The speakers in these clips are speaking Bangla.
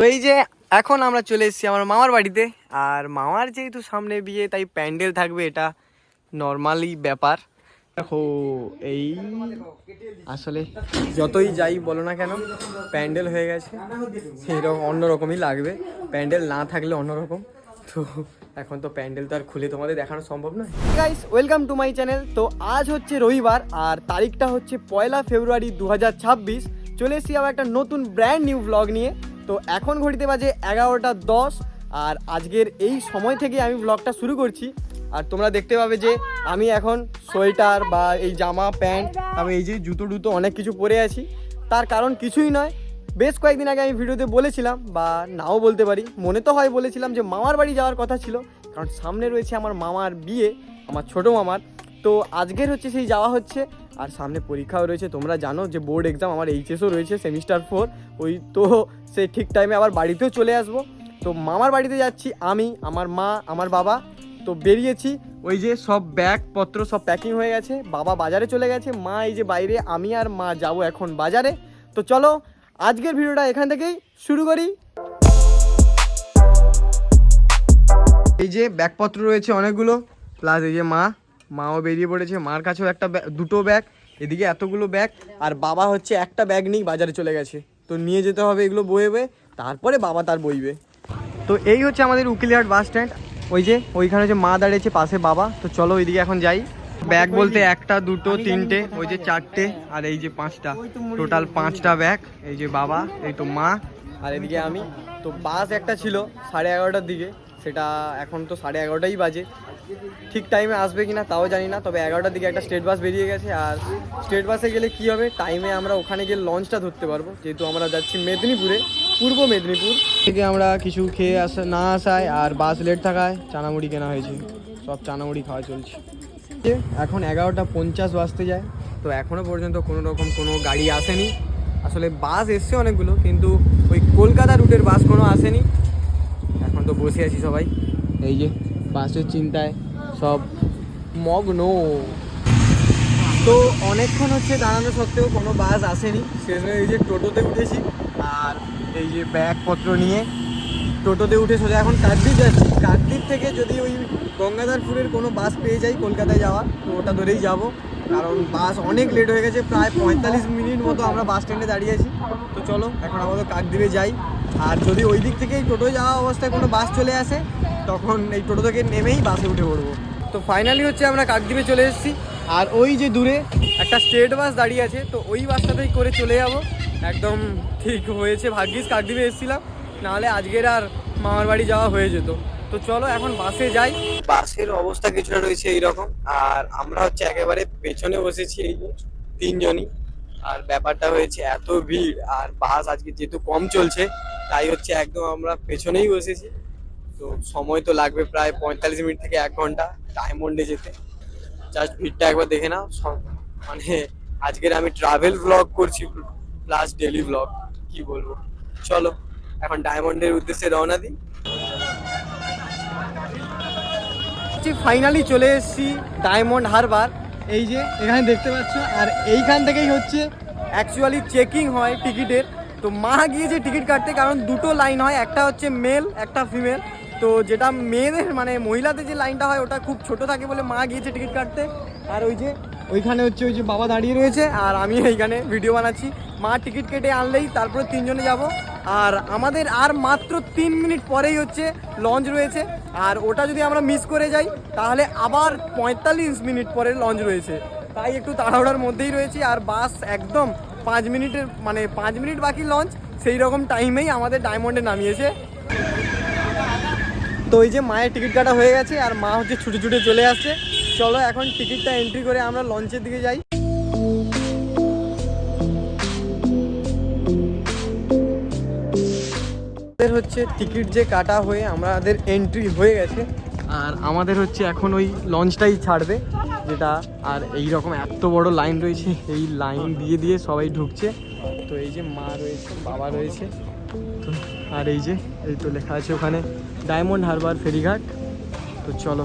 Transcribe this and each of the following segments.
তো এই যে এখন আমরা চলে এসেছি আমার মামার বাড়িতে। আর মামার যেহেতু সামনে বিয়ে, তাই প্যান্ডেল থাকবে, এটা নর্মালি ব্যাপার। দেখো, এই আসলে যতই যাই বলো না কেন, প্যান্ডেল হয়ে গেছে। সেইরকম অন্যরকমই লাগবে। প্যান্ডেল না থাকলে অন্যরকম তো এখন তো প্যান্ডেল তো আর খুলে তোমাদের দেখানো সম্ভব নয়। Guys welcome to my channel তো আজ হচ্ছে রবিবার, আর তারিখটা হচ্ছে পয়লা ফেব্রুয়ারি দু হাজার ছাব্বিশ। চলে এসেছি আবার একটা নতুন ব্র্যান্ড নিউ ব্লগ নিয়ে। তো এখন ঘড়িতে বাজে এগারোটা দশ, আর আজকের এই সময় থেকে আমি ব্লগটা শুরু করছি। আর তোমরা দেখতে পাবে যে আমি এখন সোয়েটার বা এই জামা, প্যান্ট, আমি এই যে জুতো টুতো অনেক কিছু পরে আছি। তার কারণ কিছুই নয়। বেশ কয়েকদিন আগে আমি ভিডিওতে বলেছিলাম, বা নাও বলতে পারি, মনে তো হয় বলেছিলাম যে মামার বাড়ি যাওয়ার কথা ছিল। কারণ সামনে রয়েছে আমার মামার বিয়ে, আমার ছোটো মামার। তো আজকের হচ্ছে সেই যাওয়া হচ্ছে। আর সামনে পরীক্ষাও রয়েছে, তোমরা জানো যে বোর্ড এক্সাম আমার এইচএসও রয়েছে সেমিস্টার ফোর ওই তো সে ঠিক টাইমে আবার বাড়িতেও চলে আসব। তো মামার বাড়িতে যাচ্ছি আমি, আমার মা, আমার বাবা। তো বেরিয়েছি, ওই যে সব ব্যাগপত্র সব প্যাকিং হয়ে গেছে, বাবা বাজারে চলে গেছে, মা এই যে বাইরে, আমি আর মা যাব এখন বাজারে। তো চলো, আজকের ভিডিওটা এখান থেকেই শুরু করি। এই যে ব্যাগপত্র রয়েছে অনেকগুলো প্লাস এই যে মা মাও বেরিয়ে পড়েছে, মার কাছেও একটা দুটো ব্যাগ, এদিকে এতগুলো ব্যাগ, আর বাবা হচ্ছে একটা ব্যাগ নিয়ে বাজারে চলে গেছে। তো নিয়ে যেতে হবে এগুলো বয়ে বয়ে, তারপরে বাবা তার বইবে। তো এই হচ্ছে আমাদের উকিলহাট বাস স্ট্যান্ড, ওই যে ওইখানে যে মা দাঁড়িয়েছে পাশে বাবা। তো চলো ওইদিকে এখন যাই। ব্যাগ বলতে একটা, দুটো, তিনটে, ওই যে চারটে, আর এই যে পাঁচটা। টোটাল পাঁচটা ব্যাগ, এই যে বাবা, এই তো মা, আর এদিকে আমি। তো বাস একটা ছিল সাড়ে এগারোটার দিকে। সেটা এখন তো সাড়ে এগারোটাই বাজে। ঠিক টাইমে আসবে কিনা তাও জানি না, তবে এগারোটার দিকে একটা স্টেট বাস বেরিয়ে গেছে। আর স্টেট বাসে গেলে কি হবে? টাইমে আমরা ওখানে গিয়ে লঞ্চটা ধরতে পারব। যেহেতু আমরা যাচ্ছি মেদিনীপুরে, পূর্ব মেদিনীপুর। থেকে আমরা কিছু খেয়ে আসা, না আসায় আর বাস লেট থাকায় চানামুড়ি কেনা হয়েছে। সব চানামুড়ি খাওয়া চলছে। এখন এগারোটা পঞ্চাশ বাজতে যায়। তো এখনও পর্যন্ত কোনো রকম কোনো গাড়ি আসেনি। আসলে বাস এসছে অনেকগুলো, কিন্তু ওই কলকাতা রুটের বাস কোনো আসেনি। বসে আছি সবাই। এই যে, বাসের চিন্তায় সব মগ্ন। তো অনেকক্ষণ হচ্ছে দাঁড়ানো সত্ত্বেও কোনো বাস আসেনি। শেষে এই যে টোটোতে উঠেছি আর এই যে ব্যাগপত্র নিয়ে টোটোতে উঠে সোজা এখন কাকদ্বীপ যাচ্ছি। কাকদ্বীপ থেকে যদি ওই গঙ্গাধরপুরের কোনো বাস পেয়ে যাই কলকাতায় যাওয়া, তো ওটা ধরেই যাব। কারণ বাস অনেক লেট হয়ে গেছে, প্রায় পঁয়তাল্লিশ মিনিট মতো আমরা বাস স্ট্যান্ডে দাঁড়িয়ে আছি। তো চলো, এখন আমাদের কাকদ্বীপে যাই। আর যদি ওই দিক থেকে টোটোয় যাওয়া অবস্থায় কোনো বাস চলে আসে, তখন এই টোটো থেকে নেমেই বাসে উঠে পড়ব। তো ফাইনালি হচ্ছে আমরা কাকদ্বীপে চলে এসেছি। আর ওই যে দূরে একটা স্টেট বাস দাঁড়িয়ে আছে, তো ওই বাসটাতেই করে চলে যাব। একদম ঠিক হয়েছে ভাগ্যিস, কাকদ্বীপে এসেছিলাম। নাহলে আজকের আর মামার বাড়ি যাওয়া হয়ে যেত। তো চলো এখন বাসে যাই। বাসের অবস্থা কিছুটা রয়েছে এইরকম। আর আমরা হচ্ছে একেবারে পেছনে বসেছি এই তিনজনই। আর ব্যাপারটা হয়েছে এত ভিড়, আর বাস আজকে যেহেতু কম চলছে, তাই হচ্ছে একদম আমরা পেছনেই বসেছি। তো সময় তো লাগবে প্রায় পঁয়তাল্লিশ মিনিট থেকে এক ঘণ্টা ডায়মন্ডে যেতে। জাস্ট ভিড়টা একবার দেখে নাও মানে আজকের আমি ট্রাভেল ব্লগ করছি প্লাস ডেলি ব্লগ কি বলব। চলো, এখন ডায়মন্ডের উদ্দেশ্যে রওনা দিই। ফাইনালি চলে এসেছি ডায়মন্ড হারবার এই যে, এখানে দেখতে পাচ্ছ, আর এইখান থেকেই হচ্ছে অ্যাকচুয়ালি চেকিং হয় টিকিটের। তো মা গিয়েছে টিকিট কাটতে, কারণ দুটো লাইন হয়, একটা হচ্ছে মেল একটা ফিমেল তো যেটা মেয়েদের মানে মহিলাদের যে লাইনটা হয়, ওটা খুব ছোট থাকে বলে মা গিয়েছে টিকিট কাটতে। আর ওই যে, ওইখানে হচ্ছে ওই যে বাবা দাঁড়িয়ে রয়েছে, আর আমি এইখানে ভিডিও বানাচ্ছি। মা টিকিট কেটে আনলেই তারপরে তিনজনে যাব। আর আমাদের আর মাত্র তিন মিনিট পরেই হচ্ছে লঞ্চ রয়েছে। আর ওটা যদি আমরা মিস করে যাই, তাহলে আবার পঁয়তাল্লিশ মিনিট পরে লঞ্চ রয়েছে। তাই একটু তাড়াহুড়ার মধ্যেই রয়েছি। আর বাস একদম পাঁচ মিনিটের মানে পাঁচ মিনিট বাকি লঞ্চ, সেই রকম টাইমেই আমাদের ডায়মন্ডে নামিয়েছে। তো ওই যে মায়ের টিকিট কাটা হয়ে গেছে, আর মা হচ্ছে ছুটে ছুটে চলে আসছে। চলো এখন টিকিটটা এন্ট্রি করে আমরা লঞ্চের দিকে যাই। আমাদের হচ্ছে টিকিট যে কাটা হয়ে আমাদের এন্ট্রি হয়ে গেছে। আর আমাদের হচ্ছে এখন ওই লঞ্চটাই ছাড়বে, যেটা আর এই রকম এত বড় লাইন রয়েছে, এই লাইন দিয়ে দিয়ে সবাই ঢুকছে। তো এই যে মা রয়েছে, বাবা রয়েছে। তো আর এই যে, এই তো লেখা আছে ওখানে ডায়মন্ড হারবার ফেরিঘাট তো চলো।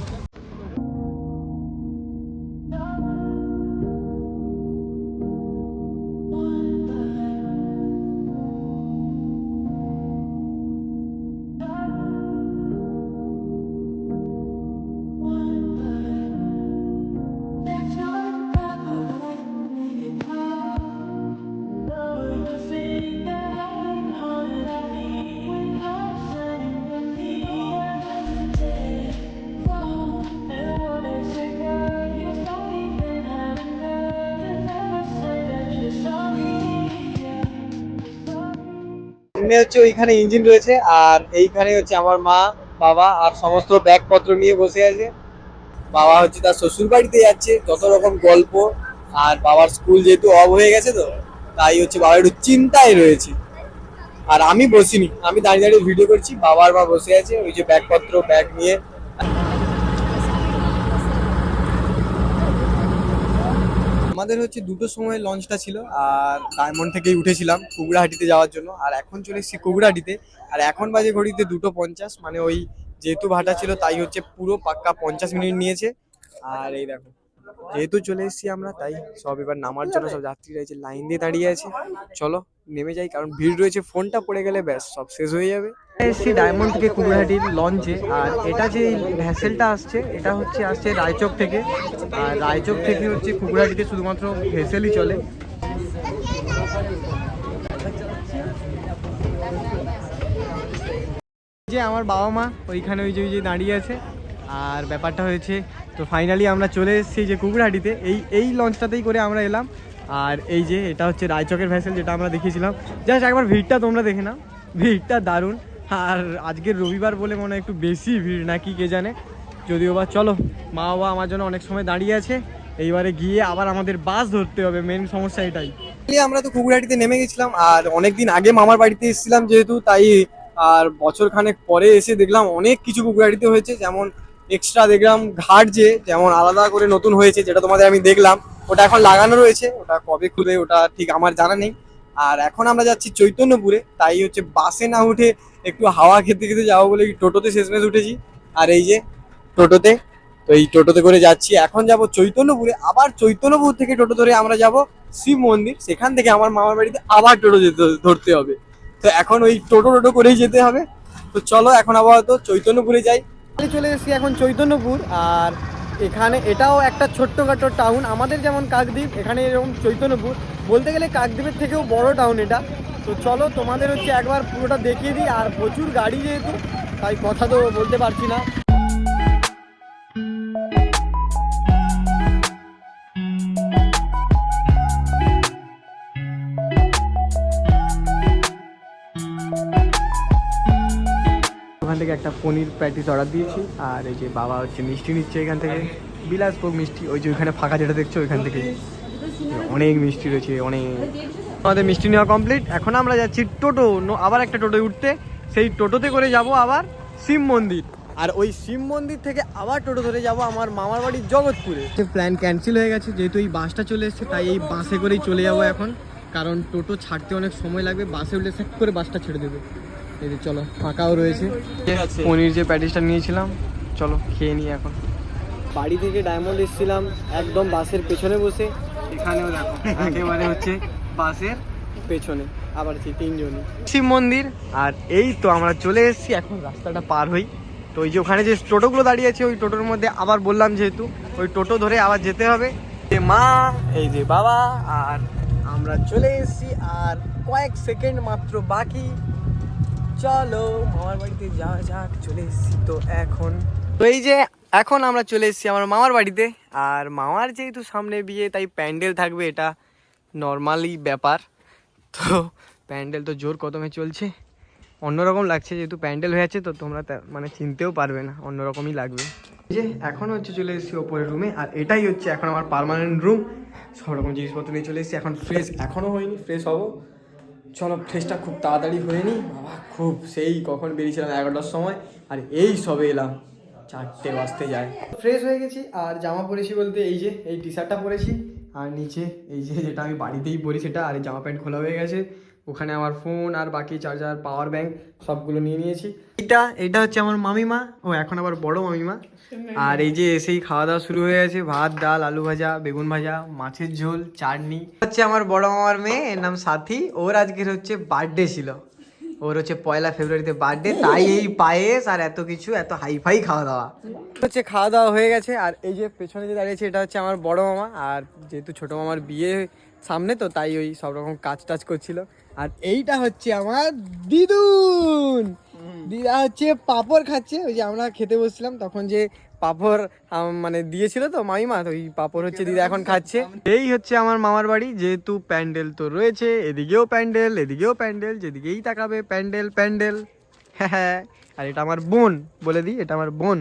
সামনে হচ্ছে ওইখানে ইঞ্জিন রয়েছে, আর এইখানে হচ্ছে আমার মা, বাবা আর সমস্ত ব্যাগপত্র নিয়ে বসে আছে। বাবা হচ্ছে তার শ্বশুর বাড়িতে যাচ্ছে, যত রকম গল্প, আর বাবার স্কুল যেহেতু অফ হয়ে গেছে তো, তাই হচ্ছে বাবা একটু চিন্তায় রয়েছে। আর আমি বসিনি, আমি দাঁড়িয়ে দাঁড়িয়ে ভিডিও করছি, বাবার মা বসে আছে, ওই যে ব্যাগপত্র, ব্যাগ নিয়ে আমাদের হচ্ছে দুটো সময় লঞ্চটা ছিল, আর ডায়মন্ড থেকেই উঠেছিলাম কুকুরাহাটিতে যাওয়ার জন্য। আর এখন চলে এসেছি কুকুরাহাটিতে, আর এখন বাজে ঘড়িতে দুটো পঞ্চাশ মানে ওই যেহেতু ভাটা ছিল তাই হচ্ছে পুরো পাক্কা পঞ্চাশ মিনিট নিয়েছে। আর এই দেখো, যেহেতু চলে এসেছি আমরা, তাই সব এবার নামার জন্য সব যাত্রীরা যে লাইন দিয়ে দাঁড়িয়ে আছে। চলো, নেমে যাই, কারণ ভিড় রয়েছে, ফোনটা পড়ে গেলে ব্যাস, সব শেষ হয়ে যাবে। এসছি ডায়মন্ড থেকে কুকুরহাটির লঞ্চে। আর এটা যে ভ্যাসেলটা আসছে, এটা হচ্ছে আসছে রায়চক থেকে। আর রায়চক থেকে হচ্ছে কুকুরহাটিতে শুধুমাত্র ভেসেলই চলে। যে আমার বাবা মা, ওইখানে ওই যে ওই যে দাঁড়িয়ে আছে। আর ব্যাপারটা হয়েছে, তো ফাইনালি আমরা চলে এসেছি যে কুকুরহাটিতে এই এই লঞ্চটাতেই করে আমরা এলাম। আর এই যে, এটা হচ্ছে রায়চকের ভ্যাসেল, যেটা আমরা দেখিয়েছিলাম। জাস্ট একবার ভিড়টা তোমরা দেখে নাও। ভিড়টা দারুণ। আর আজকের রবিবার বলে মনে হয় একটু বেশি ভিড়, নাকি কে জানে? যদিও বা চলো, মা বাবা আমার জন্য অনেক সময় দাঁড়িয়ে আছে। এইবারে গিয়ে আবার আমাদের বাস ধরতে হবে মেন সমস্যা এটাই। আমরা তো কুকুরহাটিতে নেমে গেছিলাম, আর অনেকদিন আগে মামার বাড়িতে এসেছিলাম যেহেতু, তাই আর বছর খানেক পরে এসে দেখলাম অনেক কিছু কুকুরহাটিতে হয়েছে। যেমন এক্সট্রা দেখলাম ঘাট যে, যেমন আলাদা করে নতুন হয়েছে, যেটা তোমাদের আমি দেখলাম। ওটা এখন লাগানো রয়েছে, ওটা কবে খুলে, ওটা ঠিক আমার জানা নেই। আর এখন আমরা যাচ্ছি চৈতন্যপুরে, তাই হচ্ছে বাসে না উঠে একটু হাওয়া খেতে খেতে যাব বলে টোটোতে শেষমেশ উঠেছি। আর এই যে টোটোতে, তো এই টোটোতে করে যাচ্ছি। এখন যাব চৈতন্যপুরে, আবার চৈতন্যপুর থেকে টোটো ধরে আমরা যাব শিব মন্দির। সেখান থেকে আমার মামার বাড়িতে আবার টোটো যেতে ধরতে হবে। তো এখন ওই টোটো টোটো করেই যেতে হবে। তো চলো এখন আপাতত চৈতন্যপুরে যাই। চলে এসেছি এখন চৈতন্যপুর, আর এখানে এটাও একটা ছোট্টখাটো টাউন আমাদের যেমন কাকদ্বীপ, এখানে এরকম চৈতন্যপুর। বলতে গেলে কাকদ্বীপের থেকেও বড় টাউন এটা। তো চলো তোমাদের হচ্ছে একবার পুরোটা দেখিয়ে দিই। আর প্রচুর গাড়ি যেহেতু, তাই কথা তো বলতে পারছি না। ওখান থেকে একটা পনির প্যাটিস অর্ডার দিয়েছি, আর এই যে বাবা হচ্ছে মিষ্টি নিচ্ছে এখান থেকে। বিলাসভোগ মিষ্টি, ওই যে ওইখানে ফাঁকা যেটা দেখছ ওইখান থেকে। অনেক মিষ্টি রয়েছে, অনেক। আমাদের মিষ্টি নেওয়া কমপ্লিট এখন আমরা যাচ্ছি টোটো। ন- আবার একটা টোটোয় উঠতে। সেই টোটোতে করে যাব আবার শিব মন্দির। আর ওই শিব মন্দির থেকে আবার টোটো ধরে যাব আমার মামার বাড়ি জগৎপুরে। প্ল্যান ক্যান্সেল হয়ে গেছে যেহেতু এই বাসটা চলে এসেছে তাই এই বাসে করেই চলে যাব এখন। কারণ টোটো ছাড়তে অনেক সময় লাগবে বাসে উঠলে স্যাক করে বাসটা ছেড়ে দেবে। এই যে চলো ফাঁকাও রয়েছে। পনির যে প্যাটিসটা নিয়েছিলাম চলো খেয়ে নিই এখন। বাড়ি থেকে ডায়মন্ড এসেছিলাম একদম বাসের পেছনে বসে। এখানেও দেখো একেবারে হচ্ছে বাসের পেছনে, আবার সেই তিনজনই। শিব মন্দির আর এই তো আমরা চলে এসেছি, এখন রাস্তাটা পার হই। তো ওই যে ওখানে যে টোটোগুলো দাঁড়িয়ে আছে, ওই টোটোর মধ্যে আবার বললাম যেহেতু, ওই টোটো ধরে আবার যেতে হবে। যে মা, এই যে বাবা, আর আমরা চলে এসেছি, আর কয়েক সেকেন্ড মাত্র বাকি। চলো, মামার বাড়িতে যাওয়া যাক, চলে এসেছি তো এখন। তো এই যে এখন আমরা চলে এসেছি আমার মামার বাড়িতে, আর মামার যেহেতু সামনে বিয়ে, তাই প্যান্ডেল থাকবে এটা। নর্মালি ব্যাপার। তো প্যান্ডেল তো জোর কদমে চলছে। অন্যরকম লাগছে, যেহেতু প্যান্ডেল হয়ে আছে, তো তোমরা মানে চিনতেও পারবে না, অন্যরকমই লাগবে। যে এখন হচ্ছে চলে এসেছি ওপরের রুমে আর এটাই হচ্ছে এখন আমার পার্মানেন্ট রুম সব রকম জিনিসপত্র নিয়ে চলে এসেছি, এখন ফ্রেশ এখনও হয়নি ফ্রেশ হব। চলো ফ্রেশটা খুব তাড়াতাড়ি হয়ে নি। বাবা, খুব সেই কখন বেরিয়েছিলাম এগারোটার সময়, আর এই সবে এলাম, চারটে বাজতে যায়। ফ্রেশ হয়ে গেছি, আর জামা পরেছি বলতে এই যে, এই টি শার্টটা পরেছি। আর নিচে এই যে যেটা আমি বাড়িতেই পরি সেটা, আর জামা প্যান্ট খোলা হয়ে গেছে। ওখানে আমার ফোন আর বাকি চার্জার পাওয়ার ব্যাংক সবগুলো নিয়ে নিয়েছি। এটা এটা হচ্ছে আমার মামিমা। ও, এখন আবার বড় মামিমা। আর এই যে এসেই খাওয়া দাওয়া শুরু হয়ে গেছে। ভাত, ডাল, আলু ভাজা, বেগুন ভাজা, মাছের ঝোল, চাটনি। হচ্ছে আমার বড় মামার মেয়ে। এর নাম সাথী। ওর আজকের হচ্ছে বার্থডে ছিল। ওর হচ্ছে পয়লা ফেব্রুয়ারিতে বার্থডে তাই এই পায়েস আর এত কিছু এত হাইফাই খাওয়া দাওয়া হচ্ছে খাওয়া দাওয়া হয়ে গেছে আর এই যে পেছনে যে দাঁড়িয়েছে এটা হচ্ছে আমার বড় মামা আর যেহেতু ছোট মামার বিয়ে সামনে তো তাই ওই সব রকম কাজ টাজ করছিল। আর এইটা হচ্ছে আমার দিদুন! দিদা হচ্ছে পাপড় খাচ্ছে ওই যে আমরা খেতে বসছিলাম তখন যে পাপড় মানে দিয়েছিল তো মামিমা তো ওই পাপড় হচ্ছে দিদা এখন খাচ্ছে। এই হচ্ছে আমার মামার বাড়ি যেহেতু প্যান্ডেল তো রয়েছে এদিকেও প্যান্ডেল এদিকেও প্যান্ডেল যেদিকেই তাকাবে প্যান্ডেল প্যান্ডেল। হ্যাঁ হ্যাঁ আর এটা আমার বোন বলে দিই এটা আমার বোন।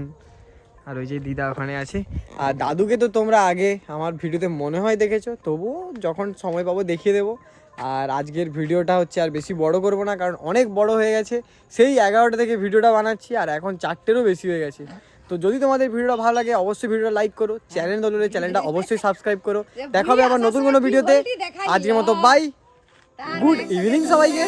আর ওই যে দিদা ওখানে আছে। আর দাদুকে তো তোমরা আগে আমার ভিডিওতে মনে হয় দেখেছ তবুও যখন সময় পাবো দেখিয়ে দেবো। আর আজকের ভিডিওটা হচ্ছে আর বেশি বড় করব না কারণ অনেক বড় হয়ে গেছে। সেই এগারোটা থেকে ভিডিওটা বানাচ্ছি আর এখন চারটেরও বেশি হয়ে গেছে। তো যদি তোমাদের ভিডিওটা ভালো লাগে অবশ্যই ভিডিওটা লাইক করো চ্যানেল দলের চ্যানেলটা অবশ্যই সাবস্ক্রাইব করো। দেখা হবে আবার নতুন কোনো ভিডিওতে। আজকের মতো বাই গুড ইভিনিং সবাইকে।